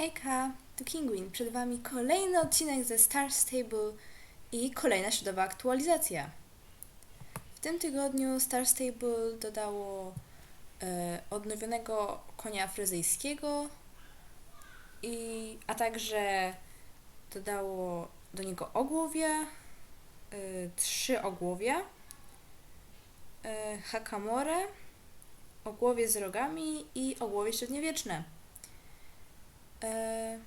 Hejka, tu Kinguin. Przed Wami kolejny odcinek ze Star Stable i kolejna środowa aktualizacja. W tym tygodniu Star Stable dodało e, odnowionego konia fryzyjskiego, i, a także dodało do niego ogłowia, e, trzy ogłowia, e, hakamore, ogłowie z rogami i ogłowie średniowieczne. E,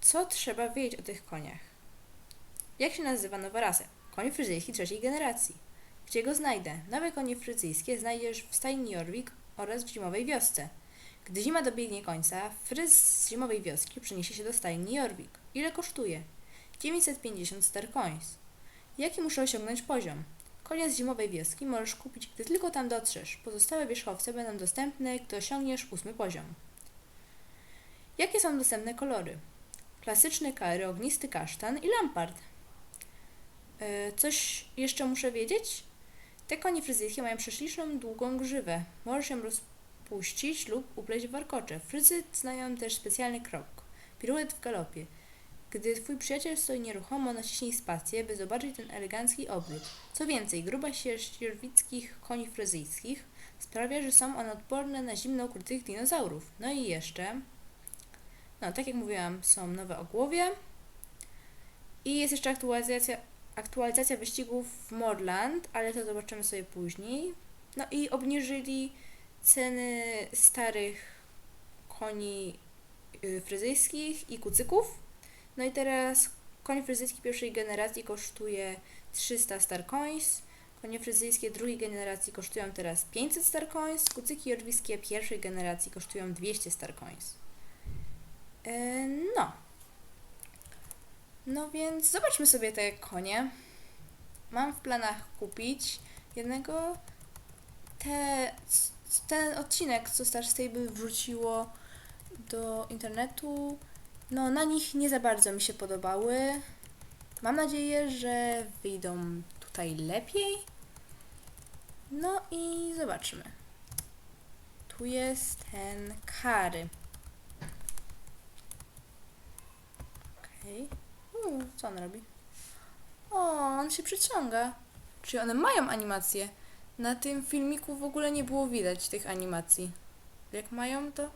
Co trzeba wiedzieć o tych koniach? Jak się nazywa nowa rasa? Koń fryzyjski trzeciej generacji. Gdzie go znajdę? Nowe konie fryzyjskie znajdziesz w stajni Jorvik oraz w zimowej wiosce. Gdy zima dobiegnie końca, fryz z zimowej wioski przeniesie się do stajni Jorvik. Ile kosztuje? 950 star coins. Jaki muszę osiągnąć poziom? Konia z zimowej wioski możesz kupić, gdy tylko tam dotrzesz. Pozostałe wierzchowce będą dostępne, gdy osiągniesz ósmy poziom. Jakie są dostępne kolory? Klasyczny kary, ognisty kasztan i lampart. E, Coś jeszcze muszę wiedzieć? Te konie fryzyjskie mają prześliczną, długą grzywę. Możesz ją rozpuścić lub upleść w warkocze. Fryzy znają też specjalny krok. Piruet w galopie. Gdy twój przyjaciel stoi nieruchomo, naciśnij spację, by zobaczyć ten elegancki obrót. Co więcej, gruba sierść jorwickich koni fryzyjskich sprawia, że są one odporne na zimno ukrytych dinozaurów. No i jeszcze... No, tak jak mówiłam, są nowe ogłowie. I jest jeszcze aktualizacja, aktualizacja wyścigów w Morland, ale to zobaczymy sobie później. No i obniżyli ceny starych koni y, fryzyjskich i kucyków. No i teraz koń fryzyjski pierwszej generacji kosztuje 300 star coins. Konie fryzyjskie drugiej generacji kosztują teraz 500 star coins. Kucyki jorwiskie pierwszej generacji kosztują 200 star coins. E, No. No więc zobaczmy sobie te konie. Mam w planach kupić jednego. Te, ten odcinek, co Star Stable wrzuciło do internetu, no na nich nie za bardzo mi się podobały. Mam nadzieję, że wyjdą tutaj lepiej. No i zobaczmy. Tu jest ten Kary. Okej. Okay. Co on robi? O, on się przyciąga. Czy one mają animacje? Na tym filmiku w ogóle nie było widać tych animacji. Jak mają to?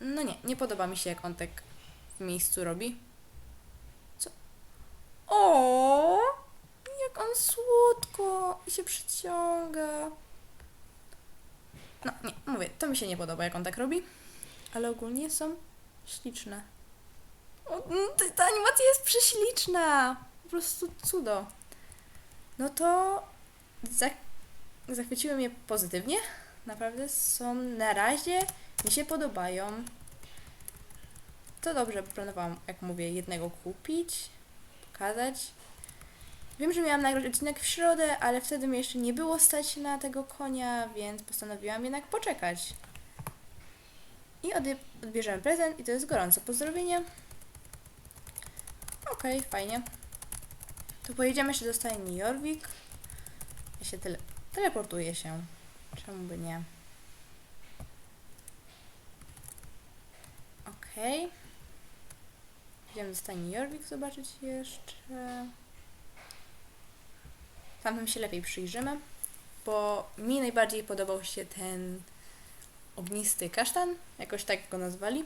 No nie, nie podoba mi się jak on tak w miejscu robi. Co? O, jak on słodko się przyciąga. No nie, mówię, to mi się nie podoba jak on tak robi. Ale ogólnie są śliczne. Mm, ta, animacja jest prześliczna. Po prostu cudo. No to za, zachwyciły mnie pozytywnie. Naprawdę są na razie mi się podobają. To dobrze, planowałam, jak mówię, jednego kupić, pokazać. Wiem, że miałam nagrać odcinek w środę, ale wtedy mi jeszcze nie było stać na tego konia, więc postanowiłam jednak poczekać. I odbierzemy prezent i to jest gorące pozdrowienie. Okej, fajnie. To pojedziemy jeszcze do stajni Jorvik. Ja się tele teleportuję się. Czemu by nie? Okej. Idziemy do stajni Jorvik zobaczyć jeszcze. Tamtym się lepiej przyjrzymy, bo mi najbardziej podobał się ten ognisty kasztan, jakoś tak go nazwali.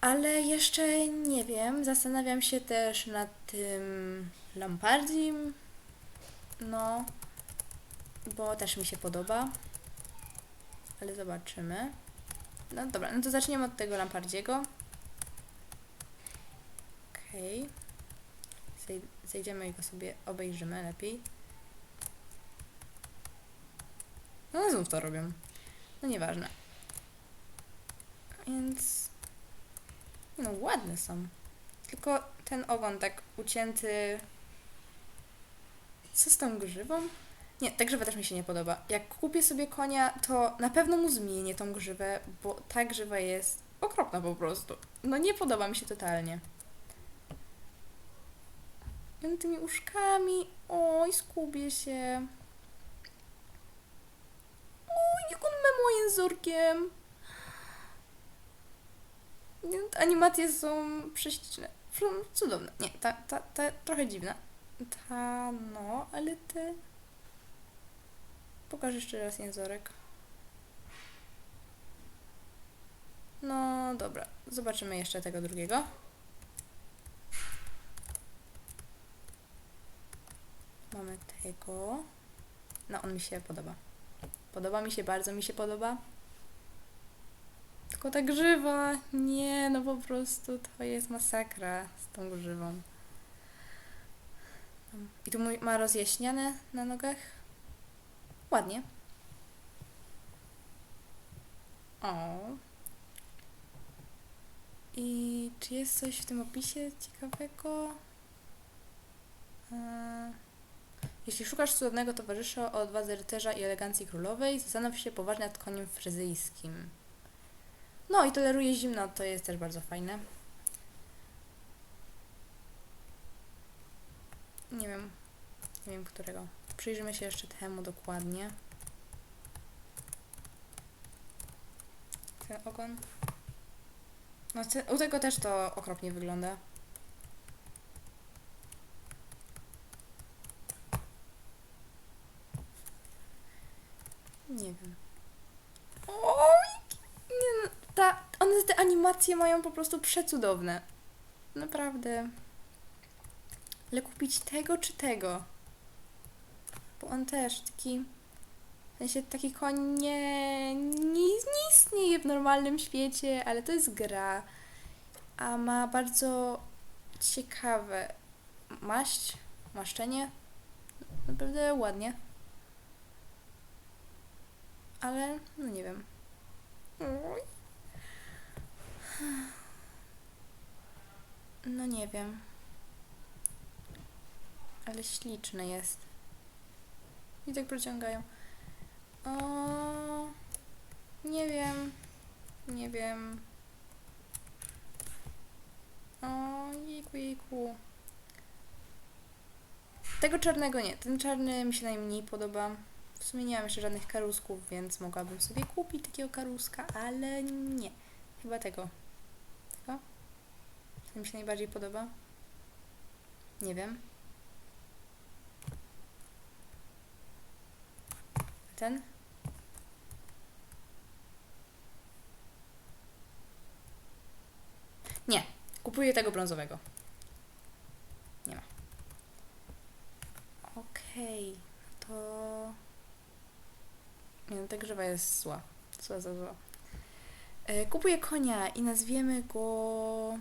Ale jeszcze nie wiem, zastanawiam się też nad tym Lampardim. No, bo też mi się podoba. Ale zobaczymy. No dobra, no to zaczniemy od tego Lampardiego. Okej. Okay. Zejdziemy i go sobie obejrzymy lepiej. No znów to robią. No nieważne. Więc... No ładne są. Tylko ten ogon tak ucięty... Co z tą grzywą? Nie, ta grzywa też mi się nie podoba. Jak kupię sobie konia, to na pewno mu zmienię tą grzywę, bo ta grzywa jest okropna po prostu. No nie podoba mi się totalnie. I tymi uszkami. Oj, skubię się. Nie, Animacje są prześliczne. Cudowne. Nie, ta, ta, ta trochę dziwna. Ta, no, ale te... Pokaż jeszcze raz jęzorek. No, dobra. Zobaczymy jeszcze tego drugiego. Mamy tego. No, on mi się podoba. Podoba mi się, bardzo mi się podoba. Tylko ta grzywa, nie, no po prostu to jest masakra z tą grzywą. I tu ma rozjaśniane na nogach. Ładnie. O. I czy jest coś w tym opisie ciekawego? Eee, Jeśli szukasz cudownego towarzysza o odwadze rycerza i elegancji królowej, zastanów się poważnie nad koniem fryzyjskim. No i toleruje zimno, to jest też bardzo fajne. Nie wiem, nie wiem którego. Przyjrzymy się jeszcze temu dokładnie. Ten ogon. No, u tego też to okropnie wygląda. Nie wiem. Oj! Nie, no, ta, one te animacje mają po prostu przecudowne. Naprawdę. Ale kupić tego czy tego? Bo on też taki. W sensie taki koń nie, nie, nie istnieje w normalnym świecie, ale to jest gra. A ma bardzo ciekawe maść, maszczenie. Naprawdę ładnie. Ale no nie wiem. No nie wiem. Ale śliczny jest. I tak prociągają. O, nie wiem. Nie wiem. O, jejku, jejku. Tego czarnego nie. Ten czarny mi się najmniej podoba. W sumie nie mam jeszcze żadnych karusków, więc mogłabym sobie kupić takiego karuska, ale nie. Chyba tego. Tego? Ten mi się najbardziej podoba. Nie wiem. Ten? Nie. Kupuję tego brązowego. Nie ma. Okej. To... Nie no, ta grzywa jest zła. Zła, zła, zła. E, kupuję konia i nazwiemy go...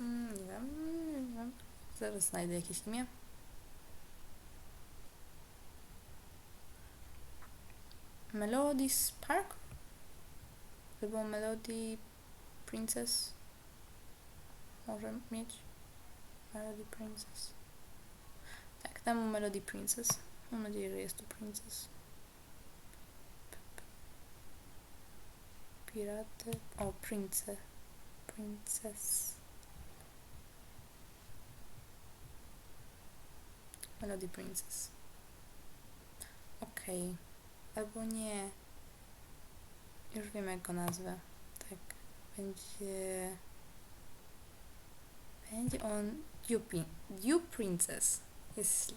Mm, nie wiem, nie wiem. Zaraz znajdę jakieś imię. Melody Spark? To było Melody Princess? Może mieć? Melody Princess. Tak, dam mu Melody Princess. Mam nadzieję, że jest to Princess. Piraty. O, Prince. Princess. Melody Princess. Okej. Albo nie. Już wiem, jak go nazwę. Tak. Będzie. Będzie on Dew, Dew Princess. Jest.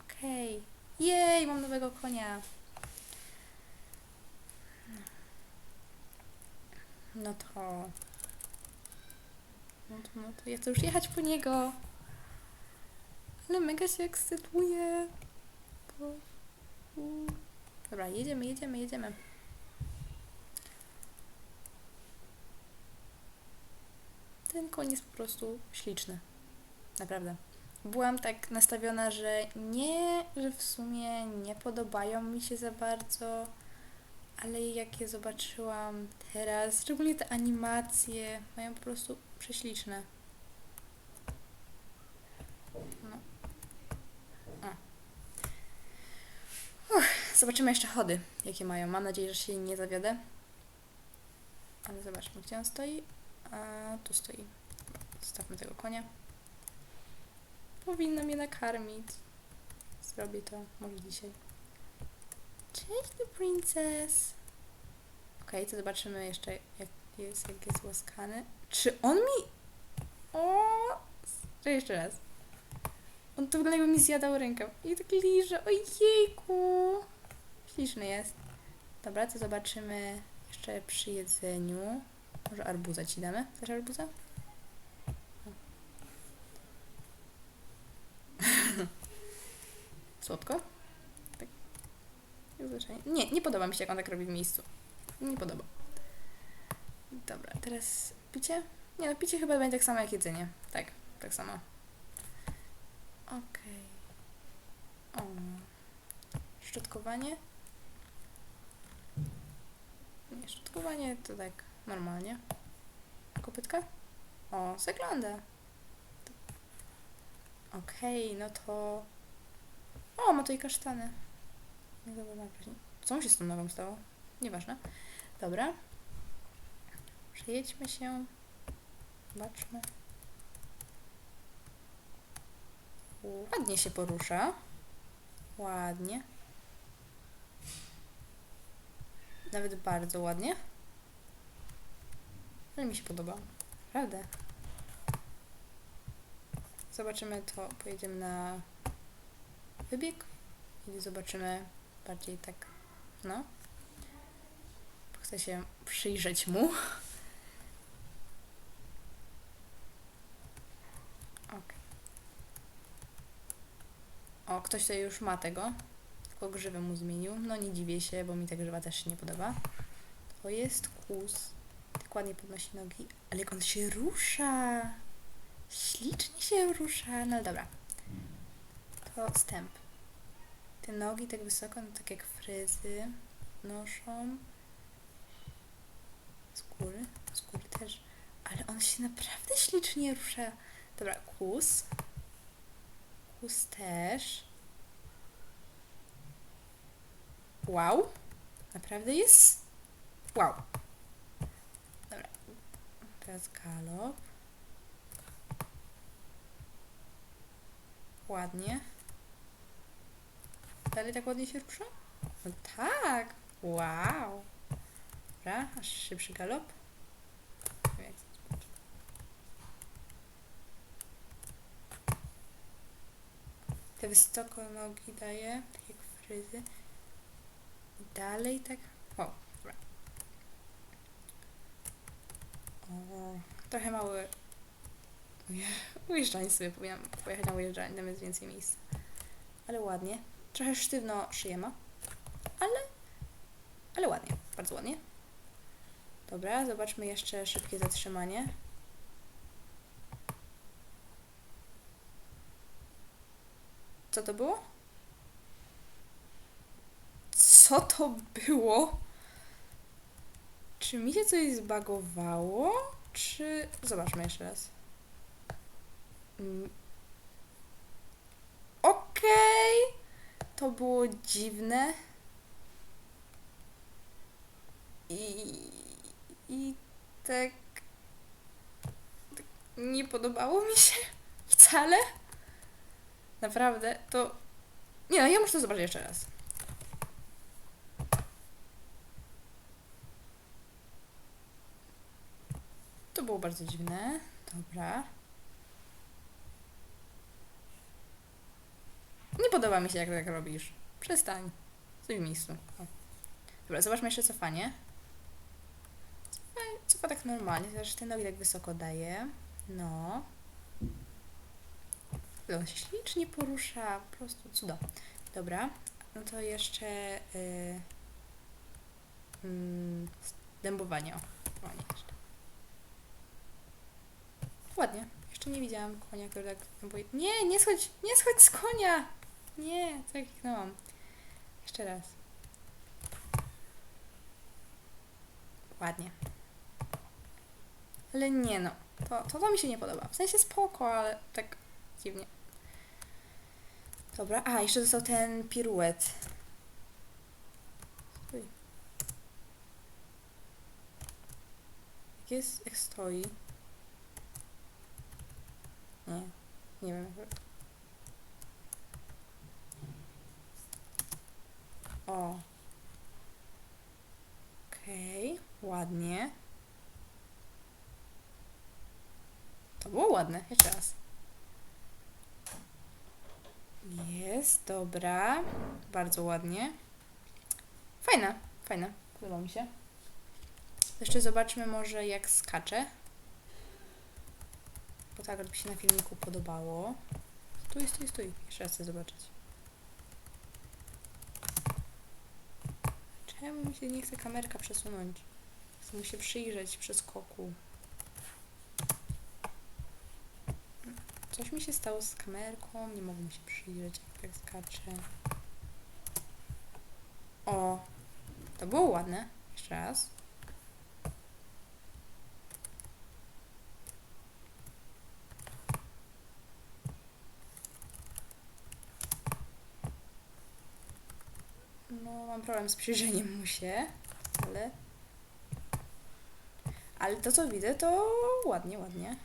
Okej. Jej, mam nowego konia. No to... No to, no to ja chcę już jechać po niego. Ale mega się ekscytuję. Bo... Dobra, jedziemy, jedziemy, jedziemy. Ten koń jest po prostu śliczny. Naprawdę. Byłam tak nastawiona, że nie, że w sumie nie podobają mi się za bardzo, ale jak je zobaczyłam teraz, szczególnie te animacje, mają po prostu prześliczne. No. Uff, zobaczymy jeszcze chody, jakie mają. Mam nadzieję, że się nie zawiodę. Ale zobaczmy, gdzie on stoi. A tu stoi. Zostawmy tego konia. Powinno mnie nakarmić. Zrobię to może dzisiaj. Cześć, tu princess. Okej, to zobaczymy jeszcze, jak jest, jak jest łaskany. Czy on mi... O! Jeszcze raz. On to wygląda jakby mi zjadał rękę. I tak liże. Ojejku! Śliczny jest. Dobra, to zobaczymy jeszcze przy jedzeniu. Może arbuza ci damy? Chcesz arbuza? O. Słodko? Tak. Nie, nie podoba mi się, jak on tak robi w miejscu. Nie podoba. Dobra, teraz picie? Nie no, picie chyba będzie tak samo jak jedzenie. Tak, tak samo. Okej. O. Szczotkowanie? Nie, szczotkowanie to tak normalnie. Kopytka? O, zagląda. Okej, no to... O, ma tutaj kasztany. Co mu się z tą nogą stało? Nieważne. Dobra. Przejedźmy się. Zobaczmy. Ładnie się porusza. Ładnie. Nawet bardzo ładnie. Ale mi się podoba. Prawda? Zobaczymy to. Pojedziemy na wybieg. I zobaczymy bardziej tak, no. Chcę się przyjrzeć mu. Okej. O, ktoś tutaj już ma tego. Tylko grzywę mu zmienił. No nie dziwię się, bo mi ta grzywa też się nie podoba. To jest kus. Tak ładnie podnosi nogi. Ale jak on się rusza. Ślicznie się rusza. No dobra. To stęp. Te nogi tak wysoko, no tak jak fryzy noszą. Skóry. Skóry też. Ale on się naprawdę ślicznie rusza. Dobra, kus. Kus też. Wow. Naprawdę jest. Wow. Dobra. Teraz galop. Ładnie. Dalej tak ładnie się rusza? No tak. Wow. Dobra, aż szybszy galop. Te wysoko nogi daje, tak jak fryzy. Dalej tak. O, dobra. O, trochę mały. Ujeżdżanie sobie powinnam pojechać na ujeżdżanie, tam jest więcej miejsca. Ale ładnie. Trochę sztywno szyję ma. Ale, ale ładnie, bardzo ładnie. Dobra, zobaczmy jeszcze szybkie zatrzymanie. Co to było? Co to było? Czy mi się coś zbagowało? Czy... Zobaczmy jeszcze raz. Mm. Okej. To było dziwne. I, i tak, tak nie podobało mi się wcale. Naprawdę, to. Nie, no ja muszę to zobaczyć jeszcze raz. To było bardzo dziwne. Dobra. Nie podoba mi się, jak tak robisz. Przestań. Stój w miejscu. Dobra, zobaczmy jeszcze cofanie. Cofa, tak normalnie, chociaż te nogi tak wysoko daje. No. On się ślicznie porusza, po prostu cudo. Dobra, no to jeszcze yy, mm, dębowanie. O, dębowanie jeszcze. Ładnie. Jeszcze nie widziałam konia, który tak dębuje. Nie, nie schodź, nie schodź z konia! Nie, co ja kliknęłam. Jeszcze raz. Ładnie. Ale nie no. To, to, to mi się nie podoba. W sensie spoko, ale tak dziwnie. Dobra, a jeszcze został ten piruet. Stój. Jak jest, jak stoi. Nie, nie wiem. O. Okej. Ładnie. To było ładne. Jeszcze raz. Jest, dobra. Bardzo ładnie. Fajna, fajna. Podoba mi się. Jeszcze zobaczmy może jak skacze. Bo tak by się na filmiku podobało. Stój, stój, stój. Jeszcze raz chcę zobaczyć. Czemu mi się nie chce kamerka przesunąć? Chcę się przyjrzeć przy skoku. Coś mi się stało z kamerką, nie mogę się przyjrzeć, jak tak skacze. O, to było ładne. Jeszcze raz. No, mam problem z przyjrzeniem mu się, ale... Ale to, co widzę, to ładnie, ładnie.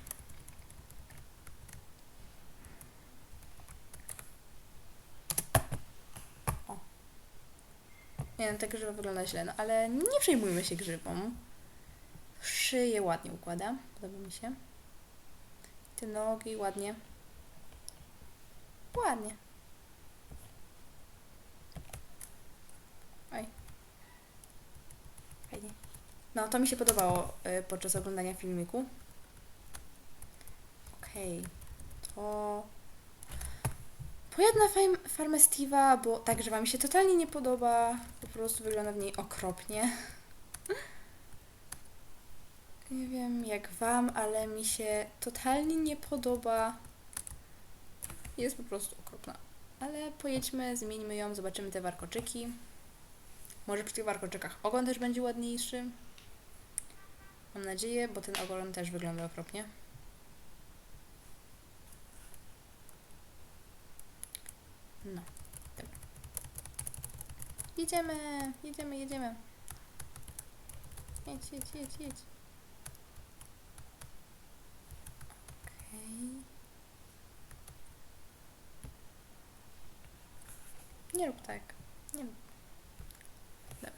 O. Nie no, ta grzywa wygląda źle, no ale nie przejmujmy się grzywą. Szyję ładnie układa, podoba mi się. Te nogi ładnie. Ładnie. Oj. Fajnie. No, to mi się podobało y, podczas oglądania filmiku. Okej. To... Pojadę na farmę Steve'a, bo ta grzywa mi się totalnie nie podoba. Po prostu wygląda w niej okropnie. Nie wiem jak wam, ale mi się totalnie nie podoba. Jest po prostu okropna. Ale pojedźmy, zmieńmy ją, zobaczymy te warkoczyki. Może przy tych warkoczykach ogon też będzie ładniejszy. Mam nadzieję, bo ten ogon też wygląda okropnie. No, dobra. Jedziemy, jedziemy, jedziemy. Jedź, jedź, jedź, jedź. Okej. Nie rób tak. Nie rób. Dobra.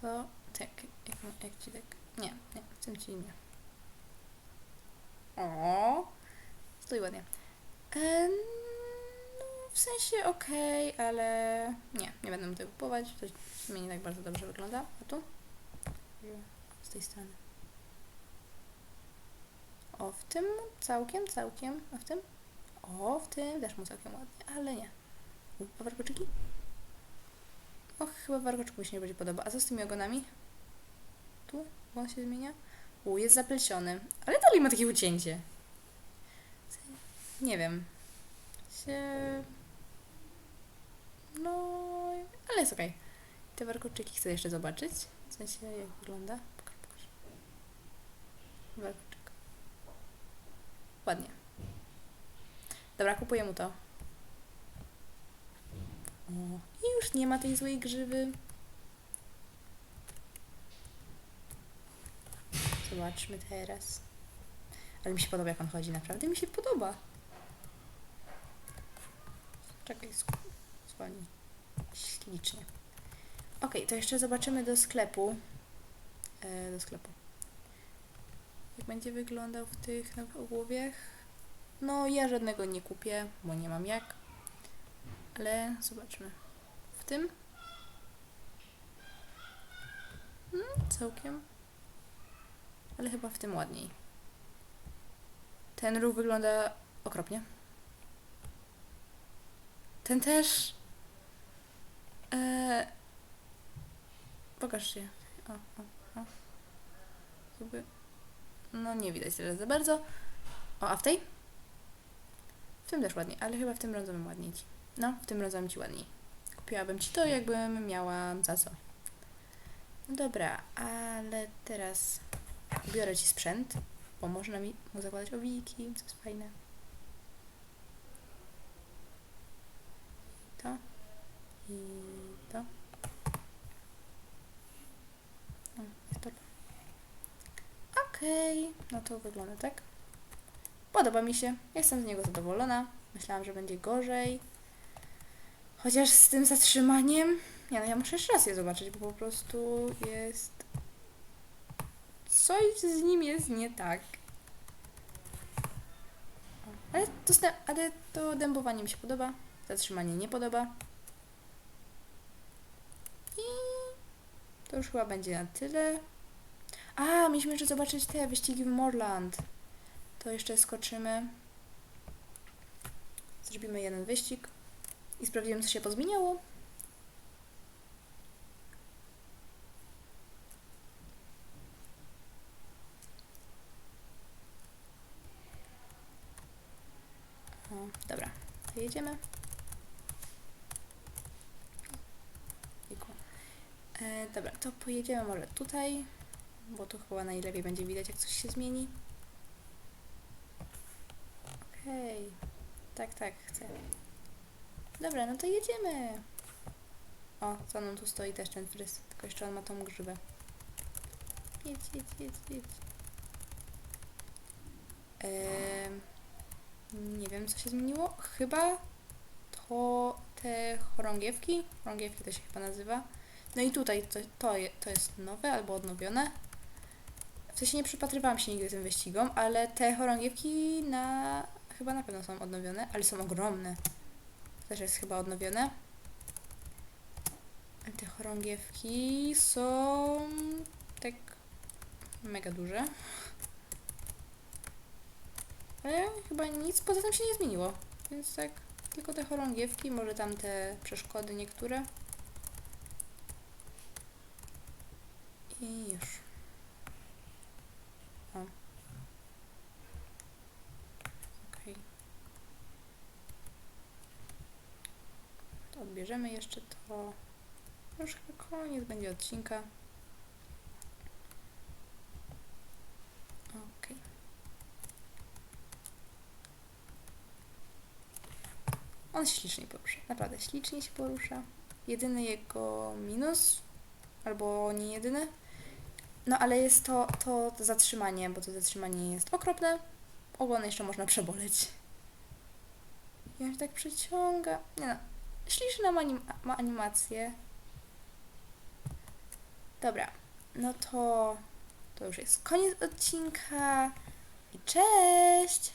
To tak, jak, jak ci tak. Nie, nie, w tym ci nie. O, stój ładnie. E, no, w sensie okej, ale nie, nie będę mu tego kupować. To sumie nie tak bardzo dobrze wygląda. A tu? Z tej strony. O, w tym całkiem, całkiem. A w tym? O, w tym też mu całkiem ładnie, ale nie. A warkoczyki? Och, chyba warkoczku mi się nie będzie podoba. A co z tymi ogonami? Tu? On się zmienia? U, jest zapleciony. Ale dalej ma takie ucięcie. Nie wiem. Się... No... Ale jest okej. Te warkoczyki chcę jeszcze zobaczyć. W sensie, jak wygląda. Pokaż, pokaż. Warkoczyk. Ładnie. Dobra, kupuję mu to. O, i już nie ma tej złej grzywy. Zobaczmy teraz. Ale mi się podoba, jak on chodzi. Naprawdę mi się podoba. Czekaj, zwolnij. Ślicznie. Ok, to jeszcze zobaczymy do sklepu. E, do sklepu. Jak będzie wyglądał w tych ogłowiach? No, ja żadnego nie kupię, bo nie mam jak. Ale zobaczmy. W tym? Hmm, całkiem. Ale chyba w tym ładniej. Ten ruch wygląda okropnie. Ten też. Eee, pokaż się. O, o, o. Jakby. No nie widać tyle za bardzo. O, a w tej? W tym też ładniej, ale chyba w tym brązowym ładniej ci. No, w tym brązowym ci ładniej. Kupiłabym ci to, jakbym miała za co. No dobra, ale teraz biorę ci sprzęt, bo można mi mu zakładać owiki, co jest fajne. To i to. O, jest torba. Okej, no to wygląda tak. Podoba mi się, jestem z niego zadowolona. Myślałam, że będzie gorzej. Chociaż z tym zatrzymaniem. Nie no, ja muszę jeszcze raz je zobaczyć, bo po prostu jest. Coś z nim jest nie tak. Ale to, ale to dębowanie mi się podoba. Zatrzymanie nie podoba. I to już chyba będzie na tyle. A, mieliśmy jeszcze zobaczyć te wyścigi w Morland. To jeszcze skoczymy. Zrobimy jeden wyścig i sprawdzimy, co się pozmieniało. O, dobra, jedziemy. E, dobra, to pojedziemy może tutaj, bo tu chyba najlepiej będzie widać, jak coś się zmieni. Okej, tak, tak, chcę. Dobra, no to jedziemy. O, za mną tu stoi też ten fryz, tylko jeszcze on ma tą grzywę. Jedź, jedź, jedź, jedź. Em, nie wiem, co się zmieniło. Chyba to te chorągiewki. Chorągiewki to się chyba nazywa. No i tutaj to, to, to jest nowe albo odnowione. W sensie nie przypatrywałam się nigdy tym wyścigom, ale te chorągiewki na chyba na pewno są odnowione, ale są ogromne. To też jest chyba odnowione. Ale Te chorągiewki są tak mega duże. Ale chyba nic poza tym się nie zmieniło. Więc tak, tylko te chorągiewki, może tam te przeszkody niektóre. I już. O. To odbierzemy jeszcze to. Już chyba koniec będzie odcinka. Okej. On się ślicznie porusza. Naprawdę ślicznie się porusza. Jedyny jego minus, albo nie jedyny, no ale jest to, to zatrzymanie, bo to zatrzymanie jest okropne. Ogon jeszcze można przeboleć. On się tak przeciąga. Nie no, śliczna ma, anim ma animację. Dobra, no to to już jest koniec odcinka i cześć!